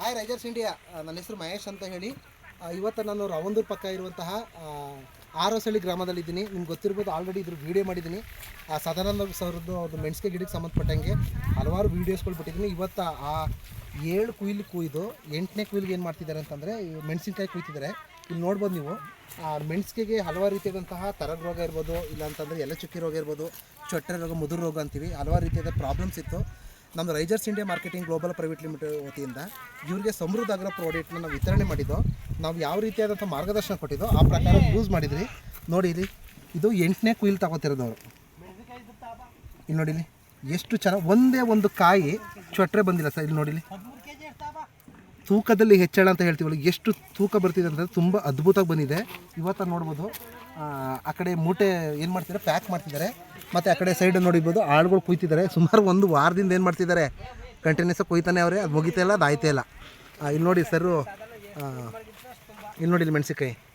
Hi ರೈಜರ್ಸ್ India ನನ್ನ ಹೆಸರು ಮಹೇಶ್ ಅಂತ ಹೇಳಿ. ಇವತ್ತು ನಾನು ರವಂದೂರ್ ಪಕ್ಕ ಇರುವಂತಹ ಆರೋಸಳ್ಳಿ ಗ್ರಾಮದಲ್ಲಿದ್ದೀನಿ. ನಿಮ್ಗೆ ಗೊತ್ತಿರ್ಬೋದು ಆಲ್ರೆಡಿ ಇದ್ರ ವೀಡಿಯೋ ಮಾಡಿದ್ದೀನಿ. ಆ, ಸದಾನಂದ ಸರ್ದು ಅವ್ರದ್ದು ಮೆಣಸಿಗೆ ಗಿಡಕ್ಕೆ ಸಂಬಂಧಪಟ್ಟಂಗೆ ಹಲವಾರು ವೀಡಿಯೋಸ್ಗಳು ಬಿಟ್ಟಿದ್ದೀನಿ. ಇವತ್ತು ಆ ಏಳು ಕುಯ್ಲು ಕುಯ್ದು, ಎಂಟನೇ ಕುಯ್ಲಿಗೆ ಏನು ಮಾಡ್ತಿದ್ದಾರೆ ಅಂತಂದರೆ ಮೆಣಸಿನ್ಕಾಯಿ ಕುಯ್ತಿದ್ದಾರೆ. ಇಲ್ಲಿ ನೋಡ್ಬೋದು ನೀವು. ಆ ಮೆಣಸಿಗೆ ಹಲವಾರು ರೀತಿಯಾದಂತಹ ತರಗ ರೋಗ ಇರ್ಬೋದು, ಇಲ್ಲಾಂತಂದರೆ ಎಲೆ ಚುಕ್ಕಿ ರೋಗ ಇರ್ಬೋದು, ಚೊಟ್ಟೆ ರೋಗ, ಮುದುರು ರೋಗ ಅಂತೀವಿ. ಹಲವಾರು ರೀತಿಯಾದ ಪ್ರಾಬ್ಲಮ್ಸ್ ಇತ್ತು. ನಮ್ಮದು risers India marketing global private limited ವತಿಯಿಂದ ಇವರಿಗೆ ಸಮೃದ್ಧ ಅಗ್ರ ಪ್ರಾಡಕ್ಟ್ನ ನಾವು ವಿತರಣೆ ಮಾಡಿದ್ದು. ನಾವು ಯಾವ ರೀತಿಯಾದಂಥ ಮಾರ್ಗದರ್ಶನ ಕೊಟ್ಟಿದ್ದೋ ಆ ಪ್ರಕಾರ ಯೂಸ್ ಮಾಡಿದ್ರಿ. ನೋಡಿ ಇಲ್ಲಿ, ಇದು ಎಂಟನೇ ಕುಯಿಲ್ ತಗೋತಿರೋದವರು ಇಲ್ಲಿ ನೋಡಿಲಿ ಎಷ್ಟು ಚೆನ್ನಾಗಿ, ಒಂದೇ ಒಂದು ಕಾಯಿ ಚೊಟ್ರೆ ಬಂದಿಲ್ಲ ಸರ್, ಇಲ್ಲಿ ನೋಡಿ ಇಲ್ಲಿ ಹದಿಮೂರು ಕೆ ಜಿ ಇರ್ತಾವ ತೂಕದಲ್ಲಿ ಹೆಚ್ಚಳ ಅಂತ ಹೇಳ್ತೀವಲ್ಲ ಎಷ್ಟು ತೂಕ ಬರ್ತಿದೆ ಅಂದರೆ ತುಂಬ ಅದ್ಭುತವಾಗಿ ಬಂದಿದೆ. ಇವತ್ತು ನೋಡ್ಬೋದು. ಆ, ಆ ಕಡೆ ಮೂಟೆ ಏನು ಮಾಡ್ತಿದ್ದಾರೆ? ಪ್ಯಾಕ್ ಮಾಡ್ತಿದ್ದಾರೆ. ಮತ್ತು ಆ ಕಡೆ ಸೈಡ್ ನೋಡಿರ್ಬೋದು ಆಳುಗಳು ಕುಯ್ತಿದ್ದಾರೆ. ಸುಮಾರು ಒಂದು ವಾರದಿಂದ ಏನು ಮಾಡ್ತಿದ್ದಾರೆ? ಕಂಟಿನ್ಯೂಸ್ ಕೊಯ್ತಾನೆ ಅವರೇ. ಅದು ಮುಗಿತಾ ಇಲ್ಲ ಅದು ಆಯ್ತಾ ಇಲ್ಲ. ಇಲ್ಲಿ ನೋಡಿ ಸರು ಇಲ್ಲಿ ನೋಡಿ ಇಲ್ಲಿ ಮೆಣಸಿನ್ಕಾಯಿ.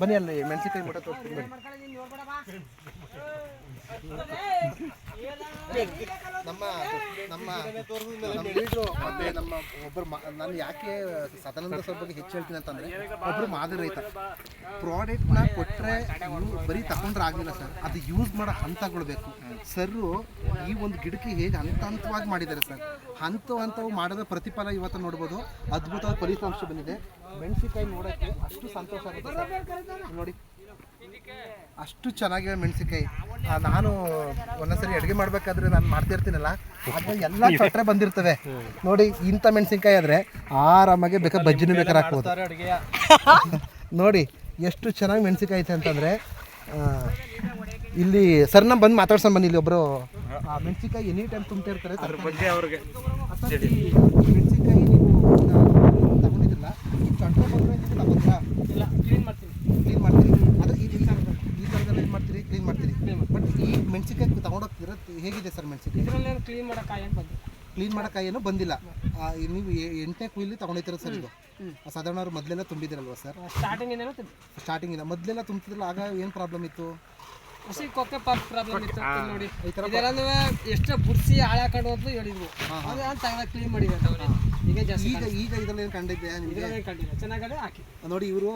ಬನ್ನಿ ಅಲ್ಲಿ ಮೆಣಸಿನಕಾಯಿ ಮಠ ತೋರಿಸ್ತೀನಿ ನಮ್ಮ ನಮ್ಮ ನಮ್ಮ ನಾನು ಯಾಕೆ ಸದಾನಂದ ಸರ್ ಬಗ್ಗೆ ಹೆಚ್ಚು ಹೇಳ್ತೀನಿ ಅಂತಂದ್ರೆ ಒಬ್ಬರು ಮಾದರಿ ರೈತ. ಪ್ರಾಡಕ್ಟ್ನ ಕೊಟ್ಟರೆ ಬರೀ ತಗೊಂಡ್ರೆ ಆಗಲಿಲ್ಲ ಸರ್. ಅದು ಯೂಸ್ ಮಾಡೋ ಹಂತಗಳು ಬೇಕು. ಸರ್ರು ಈ ಒಂದು ಗಿಡಕ್ಕೆ ಹೇಗೆ ಹಂತ ಹಂತವಾಗಿ ಮಾಡಿದ್ದಾರೆ ಸರ್. ಹಂತ ಹಂತವು ಮಾಡಿದ ಪ್ರತಿಫಲ ಇವತ್ತು ನೋಡ್ಬೋದು. ಅದ್ಭುತವಾದ ಫಲಿತಾಂಶ ಬಂದಿದೆ. ಮೆಣಸಿನಕಾಯಿ ನೋಡೋಕ್ಕೆ ಅಷ್ಟು ಸಂತೋಷ ಆಗುತ್ತೆ ನೋಡಿ. ಅಷ್ಟು ಚೆನ್ನಾಗಿದೆ ಮೆಣಸಿನಕಾಯಿ. ನಾನು ಒಂದೊಂದ್ಸರಿ ಅಡುಗೆ ಮಾಡಬೇಕಾದ್ರೆ ನಾನು ಮಾಡ್ತಿರ್ತೀನಲ್ಲ ಆಗ ಎಲ್ಲ ಚಟ್ರೆ ಬಂದಿರ್ತವೆ. ನೋಡಿ ಇಂಥ ಮೆಣಸಿನ್ಕಾಯಿ ಆದರೆ ಆರಾಮಾಗಿ ಬೇಕಾದ್ರೆ ಬಜ್ಜಿನೂ ಬೇಕಾದ್ರೆ ಹಾಕ್ಬೋದು. ನೋಡಿ ಎಷ್ಟು ಚೆನ್ನಾಗಿ ಮೆಣಸಿನ್ಕಾಯಿ ಐತೆ ಅಂತಂದರೆ ಇಲ್ಲಿ ಸರ್ನ ಬಂದು ಮಾತಾಡ್ಸೋಣ ಬನ್ನಿ ಇಲ್ಲಿ ಒಬ್ಬರು ಮೆಣಸಿನ್ಕಾಯಿ ಎನಿ ಟೈಮ್ ತುಂಬ್ತಾ ಇರ್ತಾರೆ ಅದ್ರ ಬಗ್ಗೆ ಅವ್ರಿಗೆ ಮೆಣಸಿನ್ಕಾಯಿ ನೀವು ತಗೊಂಡಿದ್ರಲ್ಲ ಈ ಚಟ್ರೆ ಬಂದರೆ ನೀವು ತಗೊಂಡ್ರಾ ಇಲ್ಲ ಕ್ಲೀನ್ ಮಾಡ್ತೀನಿ ಕ್ಲೀನ್ ಮಾಡ್ತೀರಿ ಆದರೆ ಈ ಈ ಥರದೆಲ್ಲ ಏನು ಮಾಡ್ತೀರಿ ಕ್ಲೀನ್ ಮಾಡ್ತೀರಿ ಬಟ್ ಈ ಮೆಣಸಿನ್ಕಾಯಿ ತಗೊಂಡೋಗ್ತೀರ ಹೇಗಿದೆ ಸರ್ ಮೆಣಸಿನ್ಕಾಯಿ? ಇದರಲ್ಲೇನು ಕ್ಲೀನ್ ಮಾಡೋಕೆ ಏನು ಬಂದು ಕ್ಲೀನ್ ಮಾಡೋಕೆ ಏನೂ ಬಂದಿಲ್ಲ. ಆ, ನೀವು ಎ- ಎಂಟನೇ ಕುಯ್ಲಿ ತಗೊಂಡಿದ್ದೀರ ಸರ್ ಇದು? ಸಾಧಾರಣ ಅವ್ರು ಮೊದಲೆಲ್ಲ ತುಂಬಿದಿರಲ್ವ ಸರ್? ಸ್ಟಾರ್ಟಿಂಗಿಂದನೂ ಸ್ಟಾರ್ಟಿಂಗ್ ಇಲ್ಲ ಮೊದಲೆಲ್ಲ ತುಂಬ್ತಿದ್ರಲ್ಲ ಆಗ ಏನು ಪ್ರಾಬ್ಲಮ್ ಇತ್ತು? ಹುಸಿ ಕೊಕ್ಕೆ ಪಾಪ್ ಪ್ರಾಬ್ಲಮ್ ಇತ್ತು ಇಲ್ಲಿ ನೋಡಿ. ಈ ತರ ಇದೆಲ್ಲನೂ ಎಷ್ಟು ಬುಡ್ಸಿ ಹಾಳಾಕೊಂಡು ಅಂತ ಹೇಳಿದ್ವು ಅದು ಅಂತ ಕ್ಲೀನ್ ಮಾಡಿದ್ದಾರೆ ಈಗ ಜಾಸ್ತಿ ಈಗ ಈಗ ಇದರಲ್ಲಿ ಏನು ಕಂಡಿದ್ದೆ ನಿಮಗೆ? ಇದರಲ್ಲೇನು ಕಂಡಿಲ್ಲ. ಚೆನ್ನಾಗದೆ ಹಾಕಿ. ನೋಡಿ ಇವರು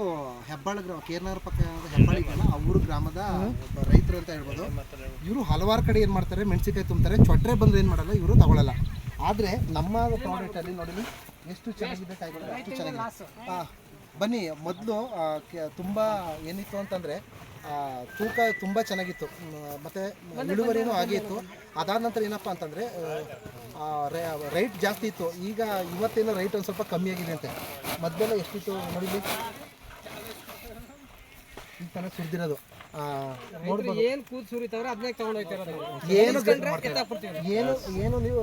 ಹೆಬ್ಬಾಳ ಗ್ರಾಮ ಕೇರ್ನಾರ್ ಪಕ್ಕ ಹೆಬ್ಬಾಳ ಇದೆಯಲ್ಲ ಊರು ಗ್ರಾಮದ ಒಬ್ಬ ರೈತರು ಅಂತ ಹೇಳ್ಬೋದು. ಇವರು ಹಲವಾರು ಕಡೆ ಏನು ಮಾಡ್ತಾರೆ ಮೆಣಸಿನಕಾಯಿ ತುಂಬ್ತಾರೆ ಚೊಟ್ರೆ ಬಂದ್ರೆ ಏನು ಮಾಡಲ್ಲ ಇವರು ತಗೊಳ್ಳಲ್ಲ ಆದರೆ ನಮ್ಮ ಪ್ರಾಡಕ್ಟ್ ಅಲ್ಲಿ ನೋಡಿ ಎಷ್ಟು ಚೆನ್ನಾಗಿದೆ ಕಾಯಿಗಳು ಎಷ್ಟು ಚೆನ್ನಾಗಿದೆ. ಹಾಂ ಬನ್ನಿ ಮೊದಲು ತುಂಬ ಏನಿತ್ತು ಅಂತಂದರೆ ತೂಕ ತುಂಬ ಚೆನ್ನಾಗಿತ್ತು. ಮತ್ತು ಮತ್ತೆ ಇಳುವರಿನೂ ಆಗಿತ್ತು ಅದಾದ ನಂತರ ಏನಪ್ಪ ಅಂತಂದರೆ ರೈಟ್ ಜಾಸ್ತಿ ಇತ್ತು. ಈಗ ಇವತ್ತಿನ ರೈಟ್ ಒಂದು ಸ್ವಲ್ಪ ಕಮ್ಮಿ ಆಗಿದೆ ಅಂತೆ. ಮೊದಲೆಲ್ಲ ಎಷ್ಟಿತ್ತು ನೋಡಿಲಿ ಈ ಥರ ಸುರಿದಿರೋದು. ನೋಡ್ಬೋದು. ಏನು ಕೂದ್ ಸುರಿತವ್ರೆ ಅದನ್ನೇ ತಗೊಂಡು ಹೋಗ್ತಾರೆ ಏನು ಎತ್ತಾಕ್ಬಿಡ್ತೀವಿ ಏನು ಏನು ನೀವು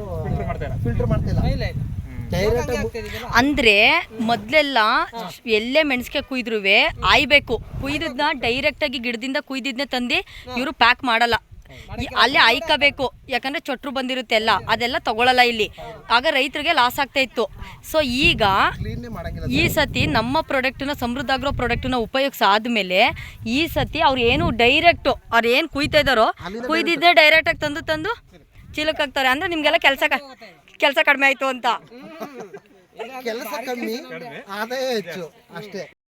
ಫಿಲ್ಟರ್ ಮಾಡ್ತಿಲ್ಲ ಇಲ್ಲ. ಇಲ್ಲ. ಡೈರೆಕ್ಟ್ ಅಂದ್ರೆ ಮೊದ್ಲೆಲ್ಲ ಎಲ್ಲೇ ಮೆಣಸಿಗೆ ಕುಯ್ದ್ರುವೆ ಆಯ್ಬೇಕು. ಕುಯ್ದದ್ನ ಡೈರೆಕ್ಟ್ ಆಗಿ ಗಿಡದಿಂದ ಕುಯ್ದಿದ್ನೆ ತಂದು ಇವರು ಪ್ಯಾಕ್ ಮಾಡಲ್ಲ. ಅಲ್ಲೇ ಆಯ್ಕಬೇಕು. ಯಾಕಂದ್ರೆ ಚೊಟ್ರು ಬಂದಿರುತ್ತೆ ಎಲ್ಲ ಅದೆಲ್ಲ ತಗೊಳ್ಳಲ್ಲ ಇಲ್ಲಿ. ಆಗ ರೈತರಿಗೆ ಲಾಸ್ ಆಗ್ತಾ ಇತ್ತು. ಸೊ ಈಗ ಈ ಸತಿ ನಮ್ಮ ಪ್ರಾಡಕ್ಟ್ನ ಸಮೃದ್ಧ ಆಗಿರೋ ಪ್ರಾಡಕ್ಟ್ನ ಉಪಯೋಗಿಸ ಆದ್ಮೇಲೆ ಈ ಸತಿ ಅವ್ರು ಏನು ಡೈರೆಕ್ಟ್ ಅವ್ರು ಏನು ಕುಯ್ತಾ ಇದಾರೋ ಕುಯ್ದಿದ್ದೆ ಡೈರೆಕ್ಟ್ ಆಗಿ ತಂದು ತಂದು ಚೀಲಕ್ಕೆ ಹಾಕ್ತಾರೆ. ಅಂದ್ರೆ ನಿಮ್ಗೆಲ್ಲ ಕೆಲಸ ಕೆಲಸ ಕಡಿಮೆ ಆಯ್ತು ಅಂತ. ಕೆಲಸ ಕಮ್ಮಿ ಆದಾಯ ಹೆಚ್ಚು ಅಷ್ಟೇ.